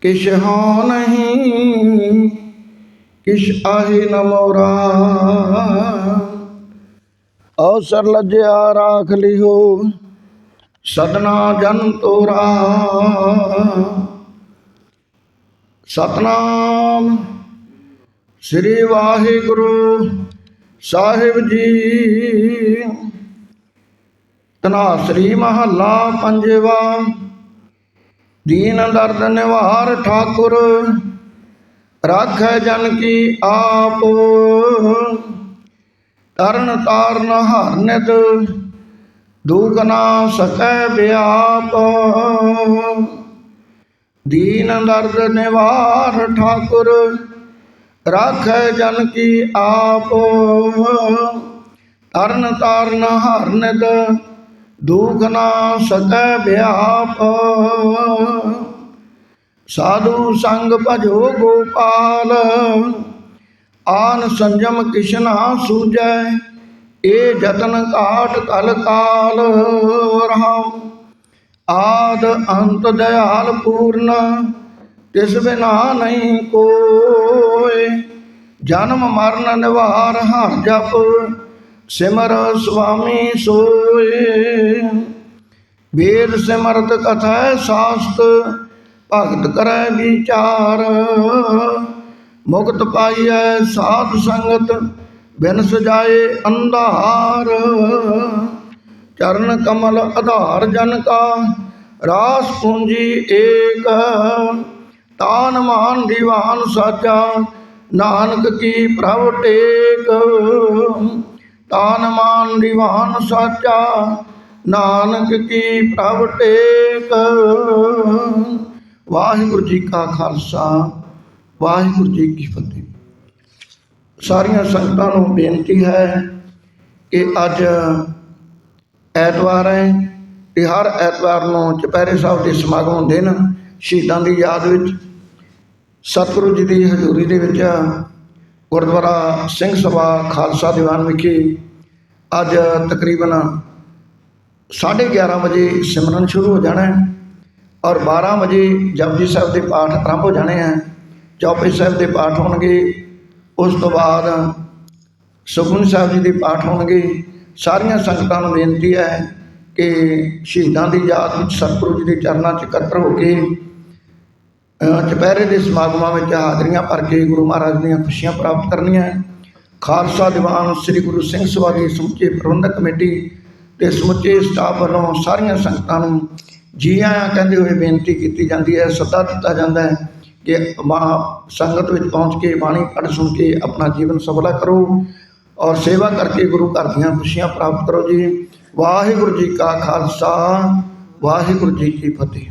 ਕਿਛ ਹੋ ਨਹੀਂ, ਕਿਛ ਆਹੀ ਨਮੋਰਾ ਮੋਰਾ। ਅਵਸਰ ਲੱਜਿਆ ਰਾਖ ਲਿਓ ਸਦਨਾ ਜਨ ਤੋਰਾ। ਸਤਨਾਮ ਸ੍ਰੀ ਵਾਹਿਗੁਰੂ ਸਾਹਿਬ ਜੀ। ਤਨਾਸਰੀ ਮਹੱਲਾ ਪੰਜਵਾ। दीन दर्द निवार ठाकुर रख जन की आप तरण तारण हर नित दुख ना सकै व्याप दीन दर्द निवार ठाकुर रख जन की आप तरण तारण हर नित ਦੁਖ ਨਾ ਸਕੈ ਵਿਆਪ। ਸਾਧੂ ਸੰਗ ਭਜੋ ਗੋਪਾਲ, ਆਨ ਸੰਜਮ ਕਿਸ਼ਨਾ ਸੂਜੈ ਏ ਜਤਨ ਕਾਟ ਕਲ ਕਾਲ ਰਹਾਮ ਆਦ ਅੰਤ ਦਇਆਲ ਪੂਰਨ, ਤਿਸ ਬਿਨਾ ਨਹੀਂ ਕੋਇ ਜਨਮ ਮਰਨ ਨਿਵਾਰ ਹਰ ਜਪ ਸਿਮਰ ਸੁਆਮੀ ਸੋਏ। ਵੇਦ ਸਿਮਰਤ ਕਥਾ ਸਾਸਤ, ਭਗਤ ਕਰੈ ਵਿਚਾਰ। ਮੁਕਤ ਪਾਈਐ ਸਾਧ ਸੰਗਤ ਬਿਨ ਸਜਾਏ ਅੰਧਾਰ। ਚਰਨ ਕਮਲ ਆਧਾਰ ਜਨ ਕਾ, ਰਾਸ ਪੂੰਜੀ ਏਕ। ਤਾਨ ਮਾਨ ਦੀਵਾਨ ਸਾਚਾ, ਨਾਨਕ ਕੀ ਪ੍ਰਭ ਟੇਕ। ਤਾਨ ਮਾਨ ਦੀਵਾਨ ਸਾਚਾ, ਨਾਨਕ ਕੀ ਪ੍ਰਭ ਟੇਕ। ਵਾਹਿਗੁਰੂ ਜੀ ਕਾ ਖਾਲਸਾ, ਵਾਹਿਗੁਰੂ ਜੀ ਕੀ ਫਤਿਹ। ਸਾਰੀਆਂ ਸੰਗਤਾਂ ਨੂੰ ਬੇਨਤੀ ਹੈ ਕਿ ਅੱਜ ਐਤਵਾਰ ਹੈ ਤੇ ਹਰ ਐਤਵਾਰ ਨੂੰ ਚੁਪਹਿਰੇ ਸਾਹਿਬ ਦੇ ਸਮਾਗਮ ਹੁੰਦੇ ਨੇ ਸ਼ਹੀਦਾਂ ਦੀ ਯਾਦ ਵਿੱਚ। ਸਤਿਗੁਰੂ ਜੀ ਦੀ ਹਜ਼ੂਰੀ ਦੇ ਵਿੱਚ ਗੁਰਦੁਆਰਾ ਸਿੰਘ ਸਭਾ ਖਾਲਸਾ ਦੀਵਾਨ ਵਿਖੇ ਅੱਜ ਤਕਰੀਬਨ 11:30 ਵਜੇ ਸਿਮਰਨ ਸ਼ੁਰੂ ਹੋ ਜਾਣਾ ਹੈ ਔਰ 12 ਵਜੇ ਜਪਜੀ ਸਾਹਿਬ ਦੇ ਪਾਠ ਆਰੰਭ ਹੋ ਜਾਣੇ ਆ ਚੌਪਈ ਸਾਹਿਬ ਦੇ ਪਾਠ ਹੋਣਗੇ, ਉਸ ਤੋਂ ਬਾਅਦ ਸੁਖਮਨੀ ਸਾਹਿਬ ਜੀ ਦੇ ਪਾਠ ਹੋਣਗੇ। ਸਾਰੀਆਂ ਸੰਗਤਾਂ ਨੂੰ ਬੇਨਤੀ ਹੈ ਕਿ ਸ਼ਹੀਦਾਂ ਦੀ ਯਾਦ ਵਿੱਚ ਸਤਿਗੁਰੂ ਜੀ ਦੇ ਚਰਨਾਂ 'ਚ ਇਕੱਤਰ ਹੋ ਕੇ ਚੁਪਹਿਰੇ ਦੇ ਸਮਾਗਮਾਂ ਵਿੱਚ ਹਾਜ਼ਰੀਆਂ ਭਰ ਕੇ ਗੁਰੂ ਮਹਾਰਾਜ ਦੀਆਂ ਖੁਸ਼ੀਆਂ ਪ੍ਰਾਪਤ ਕਰਨੀਆਂ ਖਾਲਸਾ ਦੀਵਾਨ ਸ੍ਰੀ ਗੁਰੂ ਸਿੰਘ ਸਭਾ ਦੀ ਸਮੁੱਚੇ ਪ੍ਰਬੰਧਕ ਕਮੇਟੀ ਤੇ ਸਮੁੱਚੇ ਸਟਾਫ ਵੱਲੋਂ ਸਾਰੀਆਂ ਸੰਗਤਾਂ ਨੂੰ ਜੀ ਆਇਆਂ ਕਹਿੰਦੇ ਹੋਏ ਬੇਨਤੀ ਕੀਤੀ ਜਾਂਦੀ ਹੈ, ਸੱਦਾ ਦਿੱਤਾ ਜਾਂਦਾ ਹੈ ਕਿ ਸੰਗਤ ਵਿੱਚ ਪਹੁੰਚ ਕੇ ਬਾਣੀ ਪੜ੍ਹ ਸੁਣ ਕੇ ਆਪਣਾ ਜੀਵਨ ਸਫਲਾ ਕਰੋ ਔਰ ਸੇਵਾ ਕਰਕੇ ਗੁਰੂ ਘਰ ਦੀਆਂ ਖੁਸ਼ੀਆਂ ਪ੍ਰਾਪਤ ਕਰੋ ਜੀ। ਵਾਹਿਗੁਰੂ ਜੀ ਕਾ ਖਾਲਸਾ, ਵਾਹਿਗੁਰੂ ਜੀ ਕੀ ਫਤਿਹ।